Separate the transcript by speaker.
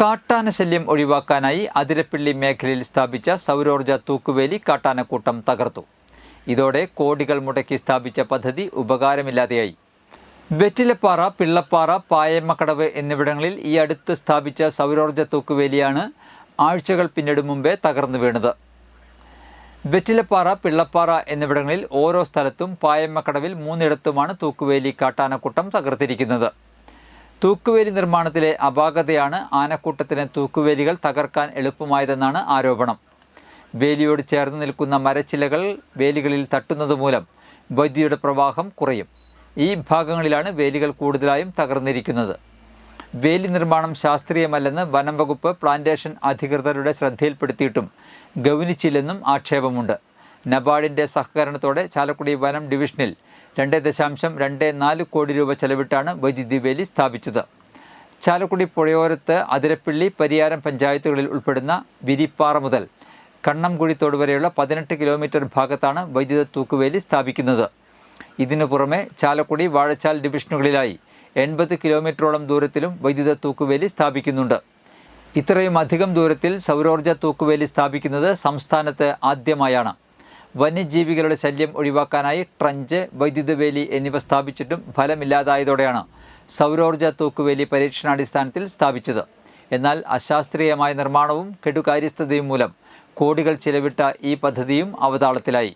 Speaker 1: കാട്ടാന ശല്യം ഒഴിവാക്കാനായി അതിരപ്പിള്ളി മേഖലയിൽ സ്ഥാപിച്ച സൗരോർജ തൂക്കുവേലി കാട്ടാനക്കൂട്ടം തകർത്തു. ഇതോടെ കോടികൾ മുടക്കി സ്ഥാപിച്ച പദ്ധതി ഉപകാരമില്ലാതെയായി. വെറ്റിലപ്പാറ പിള്ളപ്പാറ പായമ്മക്കടവ് എന്നിവിടങ്ങളിൽ ഈ അടുത്ത് സ്ഥാപിച്ച സൗരോർജ തൂക്കുവേലിയാണ് ആഴ്ചകൾ പിന്നിടും മുമ്പേ തകർന്നു വീണത്. വെറ്റിലപ്പാറ പിള്ളപ്പാറ എന്നിവിടങ്ങളിൽ ഓരോ സ്ഥലത്തും പായമ്മക്കടവിൽ മൂന്നിടത്തുമാണ് തൂക്കുവേലി കാട്ടാനക്കൂട്ടം തകർത്തിരിക്കുന്നത്. തൂക്കുവേലി നിർമ്മാണത്തിലെ അപാകതയാണ് ആനക്കൂട്ടത്തിന് തൂക്കുവേലികൾ തകർക്കാൻ എളുപ്പമായതെന്നാണ് ആരോപണം. വേലിയോട് ചേർന്ന് നിൽക്കുന്ന മരച്ചിലകൾ വേലികളിൽ തട്ടുന്നതുമൂലം വൈദ്യുതിയുടെ പ്രവാഹം കുറയും. ഈ ഭാഗങ്ങളിലാണ് വേലികൾ കൂടുതലായും തകർന്നിരിക്കുന്നത്. വേലി നിർമ്മാണം ശാസ്ത്രീയമല്ലെന്ന് വനം വകുപ്പ് പ്ലാന്റേഷൻ അധികൃതരുടെ ശ്രദ്ധയിൽപ്പെടുത്തിയിട്ടും ഗൗനിച്ചില്ലെന്നും ആക്ഷേപമുണ്ട്. നബാർഡിന്റെ സഹകരണത്തോടെ ചാലക്കുടി വനം ഡിവിഷനിൽ രണ്ട് ദശാംശം രണ്ട് നാല് കോടി രൂപ ചെലവിട്ടാണ് വൈദ്യുതി വേലി സ്ഥാപിച്ചത്. ചാലക്കുടി പുഴയോരത്ത് അതിരപ്പിള്ളി പരിയാരം പഞ്ചായത്തുകളിൽ ഉൾപ്പെടുന്ന വിരിപ്പാറ മുതൽ കണ്ണംകുഴിത്തോട് വരെയുള്ള പതിനെട്ട് കിലോമീറ്റർ ഭാഗത്താണ് വൈദ്യുത തൂക്കുവേലി സ്ഥാപിക്കുന്നത്. ഇതിനു പുറമെ ചാലക്കുടി വാഴച്ചാൽ ഡിവിഷനുകളിലായി എൺപത് കിലോമീറ്ററോളം ദൂരത്തിലും വൈദ്യുത തൂക്കുവേലി സ്ഥാപിക്കുന്നുണ്ട്. ഇത്രയും അധികം ദൂരത്തിൽ സൗരോർജ തൂക്കുവേലി സ്ഥാപിക്കുന്നത് സംസ്ഥാനത്ത് ആദ്യമായാണ്. വന്യജീവികളുടെ ശല്യം ഒഴിവാക്കാനായി ട്രഞ്ച് വൈദ്യുത വേലി എന്നിവ സ്ഥാപിച്ചിട്ടും ഫലമില്ലാതായതോടെയാണ് സൗരോർജ തൂക്കുവേലി പരീക്ഷണാടിസ്ഥാനത്തിൽ സ്ഥാപിച്ചത്. എന്നാൽ അശാസ്ത്രീയമായ നിർമ്മാണവും കെടുകാര്യസ്ഥതയും മൂലം കോടികൾ ചിലവിട്ട ഈ പദ്ധതിയും അവതാളത്തിലായി.